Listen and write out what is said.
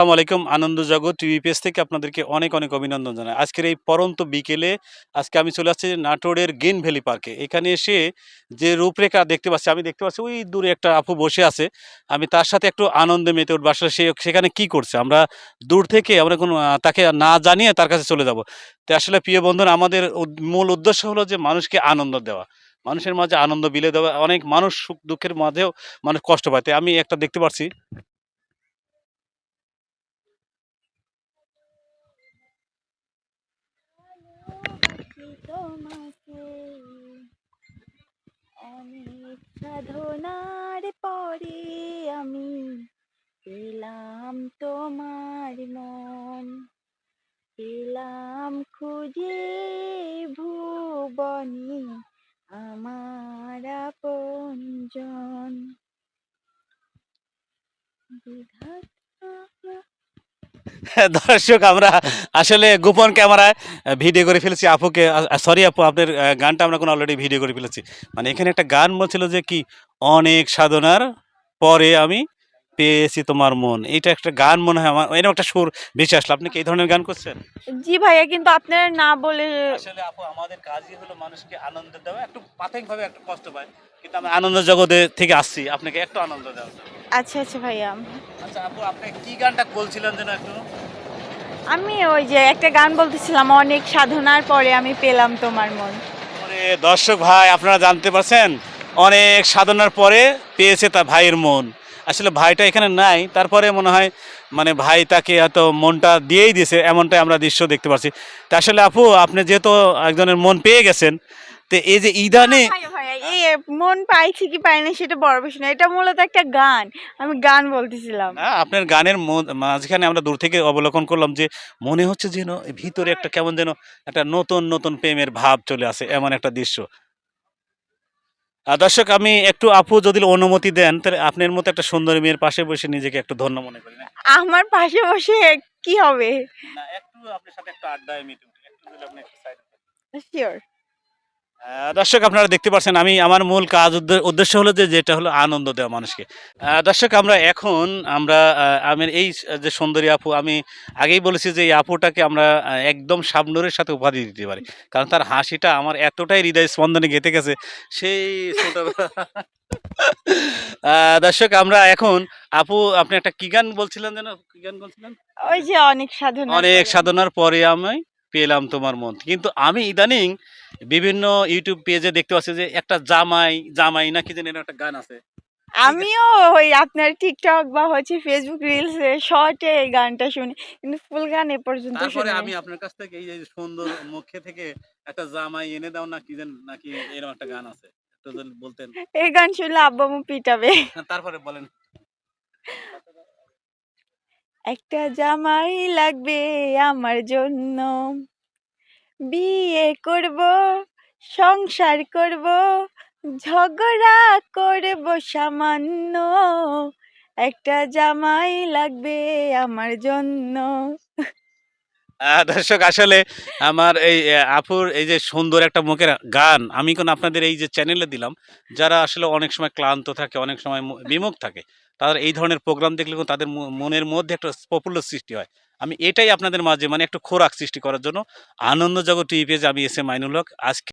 আসসালামু আলাইকুম, আনন্দ জগৎ টিভি পেজ থেকে আপনাদেরকে অনেক অনেক অভিনন্দন জানাই। আজকের এই পরন্ত বিকেলে আজকে আমি চলে আসছি নাটোরের গেন ভ্যালি পার্কে। এখানে এসে যে রূপরেখা দেখতে পাচ্ছি, আমি দেখতে পাচ্ছি ওই দূরে একটা আপু বসে আছে। আমি তার সাথে একটু আনন্দে মেতে উঠবো। আসলে সে সেখানে কি করছে? আমরা দূর থেকে আমরা কোনো তাকে না জানিয়ে তার কাছে চলে যাব। তো আসলে প্রিয় বন্ধুরা, আমাদের মূল উদ্দেশ্য হলো যে মানুষকে আনন্দ দেওয়া। মানুষের মাঝে আনন্দ বিলে দেওয়া। অনেক মানুষ সুখ দুঃখের মাঝেও মানুষ কষ্ট পায়। তাই আমি একটা দেখতে পাচ্ছি তোমাকে। অনেক সাধনার পরে আমি পেলাম তোমার মন। পেলাম খুঁজে ভুবনে আমার আপনজন। বিধাতা দর্শক আমরা আসলে গোপন ক্যামেরায় ভিডিও করে ফেলেছি। আপুকে সরি আপু আপনার গানটা আমরা কোনো অলরেডি ভিডিও করে ফেলেছি। মানে এখানে একটা গান বলছিল যে কি অনেক সাধনার পরে আমি পেয়েছি তোমার মন। এটা একটা গান মনে হয় আমার এরকম একটা সুর বেশি আসলো। আপনি কি এই ধরনের গান করছেন? জি ভাইয়া কিন্তু আপনারা না বলে আসলে আপু আমাদের কাজই হলো মানুষকে আনন্দ দেওয়া। একটু প্রাথমিকভাবে একটু কষ্ট পায় কিন্তু আমি আনন্দ জগতে থেকে আসছি। আপনাকে একটু আনন্দ দেওয়া। আচ্ছা আচ্ছা ভাইয়া। আচ্ছা আপু আপনি কি গানটা বলছিলেন যেন একটু? আমি ওই যে একটা গান বলতেছিলাম, অনেক সাধনার পরে আমি পেলাম তোমার মন। ওরে দর্শক ভাই, আপনারা জানতে পারছেন, অনেক সাধনার পরে পেয়েছে তার ভাইয়ের মন। আসলে ভাইটা এখানে নাই, তারপরে মনে হয় মানে ভাই তাকে হয়তো মনটা দিয়েই দিয়েছে, এমনটাই আমরা দৃশ্য দেখতে পাচ্ছি তা আসলে আপু, আপনি যেহেতু একজনের মন পেয়ে গেছেন তো এই যে ইদানে ভাইয়া ভাইয়া এই মন পাইছি কি পাই না সেটা বড় বিষয় না। এটা মূলত একটা গান। আমি গান বলতেছিলাম। আপনার গানের মাঝখানে আমরা দূর থেকে অবলোকন করলাম যে মনে হচ্ছে যেন ভিতরে একটা কেমন যেন একটা নতুন নতুন প্রেমের ভাব চলে আসে এমন একটা দৃশ্য। দর্শক আমি একটু আপু যদি অনুমতি দেন তাহলে আপনার মতো একটা সুন্দরী মেয়ের পাশে বসে নিজেকে একটু ধন্য মনে করি আমার পাশে বসে কি হবে? না, একটু আপনার সাথে একটু আড্ডায় একটু যদি আপনি। শিওর দর্শক আপনারা দেখতে পাচ্ছেন আমি আমার মূল কাজ উদ্দেশ্য হলো যে যেটা হলো আনন্দ দেওয়া মানুষকে। দর্শক আমরা এখন আমরা আমি এই যে সুন্দরী আপু আমি আগেই বলেছি যে এই আপুটাকে আমরা একদম সাবনুরের সাথে উপাধি দিতে পারি। কারণ তার হাসিটা আমার এতটাই হৃদয় স্পন্দনে গেঁথে গেছে সেই ছোটবেলা দর্শক আমরা এখন আপু আপনি একটা কি গান বলছিলেন যেন? কি গান বলছিলেন? ওই যে অনেক সাধনা অনেক সাধনার পরে আমি পেলাম তোমার মন। কিন্তু আমি ইদানিং বিভিন্ন ইউটিউব পেজে দেখতে পাচ্ছি যে একটা জামাই জামাই না কি জানি এরকম একটা গান আছে। আমিও ওই আপনার টিকটক বা হচ্ছে ফেসবুক রিলসে শর্টে এই গানটা শুনি কিন্তু ফুল গান এ পর্যন্ত তারপরে আমি আপনার কাছ থেকে এই যে সুন্দর মুখে থেকে একটা জামাই এনে দাও না কি জানি নাকি এরকম একটা গান আছে। একটু যদি বলতেন। এই গান শুনলে আব্বা আম্মু পিটাবে। হ্যাঁ, তারপরে বলেন। একটা জামাই লাগবে আমার জন্য। বিয়ে করব, সংসার করব, ঝগড়া করব সামান্য। একটা জামাই লাগবে আমার জন্য। দর্শক, আসলে আমার এই আপুর এই যে সুন্দর একটা মুখের গান, আমি কোন আপনাদের এই যে চ্যানেলে দিলাম, যারা আসলে অনেক সময় ক্লান্ত থাকে, অনেক সময় বিমুখ থাকে, তাদের এই ধরনের প্রোগ্রাম দেখলে কিন্তু তাদের মনের মধ্যে একটা প্রফুল্ল সৃষ্টি হয়। আমি এটাই আপনাদের মাঝে মানে একটু খোরাক সৃষ্টি করার জন্য। আনন্দ জগৎ টিভি পেজে আমি এসে মাইনুল হক। আজকে